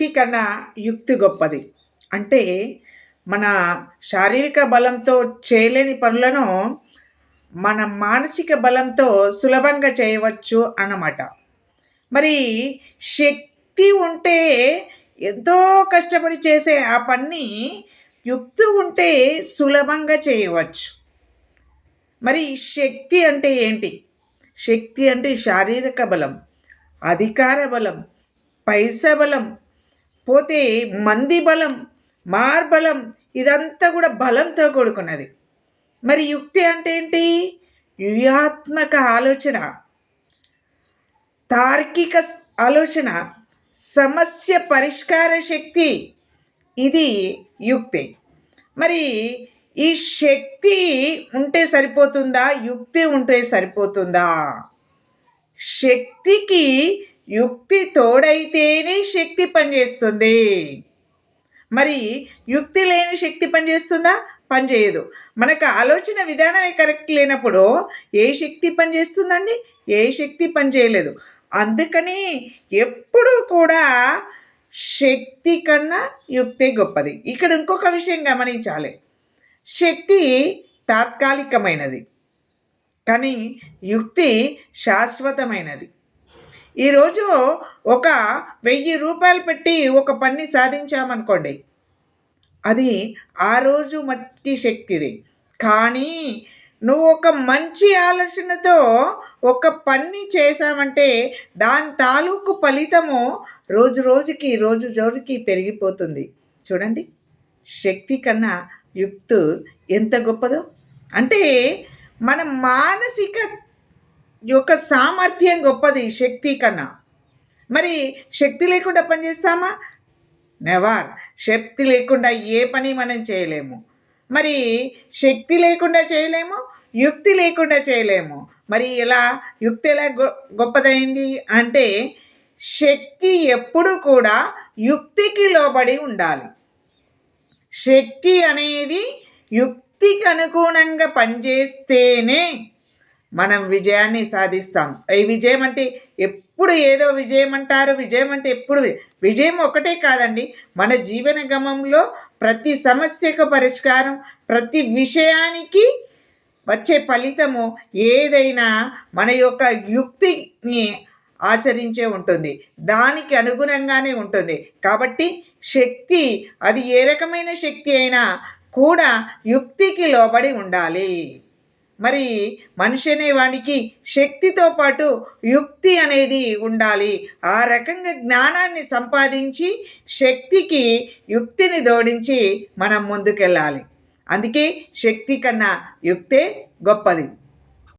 శక్తి కన్నా యుక్తి గొప్పది. అంటే మన శారీరక బలంతో చేయలేని పనులను మన మానసిక బలంతో సులభంగా చేయవచ్చు అన్నమాట. మరి శక్తి ఉంటే ఎంతో కష్టపడి చేసే ఆ పని యుక్తి ఉంటే సులభంగా చేయవచ్చు. మరి శక్తి అంటే ఏంటి? శక్తి అంటే శారీరక బలం అధికార బలం పైస బలం పోతే మంది బలం మార్బలం ఇదంతా కూడా బలంతో కూడుకున్నది. మరి యుక్తి అంటే ఏంటి? వ్యూహాత్మక ఆలోచన. తార్కిక ఆలోచన. సమస్య పరిష్కార శక్తి. ఇది యుక్తి. మరి ఈ శక్తి ఉంటే సరిపోతుందా? యుక్తి ఉంటే సరిపోతుందా? శక్తికి యుక్తి తోడైతేనే శక్తి పనిచేస్తుంది. మరి యుక్తి లేని శక్తి పనిచేస్తుందా? పనిచేయదు. మనకు ఆలోచన విధానమే కరెక్ట్ లేనప్పుడు ఏ శక్తి పనిచేస్తుందండి? ఏ శక్తి పనిచేయలేదు. అందుకని ఎప్పుడు కూడా శక్తి కన్నా యుక్తి గొప్పది. ఇక్కడ ఇంకొక విషయం గమనించాలి. శక్తి తాత్కాలికమైనది. కానీ యుక్తి శాశ్వతమైనది. ఈరోజు ఒక వెయ్యి రూపాయలు పెట్టి ఒక పని సాధించామనుకోండి. అది ఆ రోజు మట్టి శక్తిది. కానీ నువ్వు ఒక మంచి ఆలోచనతో ఒక పని చేసామంటే దాని తాలూకు ఫలితము రోజు రోజుకి రోజు రోజుకి పెరిగిపోతుంది. చూడండి శక్తి కన్నా యుక్తు ఎంత గొప్పదో. అంటే మన మానసిక యొక్క సామర్థ్యం గొప్పది శక్తి కన్నా. మరి శక్తి లేకుండా పనిచేస్తామా? నెవార్. శక్తి లేకుండా ఏ పని మనం చేయలేము. మరి శక్తి లేకుండా చేయలేము యుక్తి లేకుండా చేయలేము. మరి ఎలా? యుక్తి ఎలా గొ గొప్పదైంది అంటే శక్తి ఎప్పుడు కూడా యుక్తికి లోబడి ఉండాలి. శక్తి అనేది యుక్తికి అనుగుణంగా పనిచేస్తేనే మనం విజయాన్ని సాధిస్తాం. ఈ విజయం అంటే ఎప్పుడు ఏదో విజయం అంటారు విజయం అంటే ఎప్పుడు విజయం ఒకటే కాదండి. మన జీవన గమంలో ప్రతి సమస్యకు పరిష్కారం ప్రతి విషయానికి వచ్చే ఫలితము ఏదైనా మన యొక్క యుక్తిని ఆచరించే ఉంటుంది. దానికి అనుగుణంగానే ఉంటుంది. కాబట్టి శక్తి అది ఏ రకమైన శక్తి అయినా కూడా యుక్తికి లోబడి ఉండాలి. మరి మనిషి అనేవానికి శక్తితో పాటు యుక్తి అనేది ఉండాలి. ఆ రకంగా జ్ఞానాన్ని సంపాదించి శక్తికి యుక్తిని జోడించి మనం ముందుకెళ్ళాలి. అందుకే శక్తి కన్నా యుక్తే గొప్పది.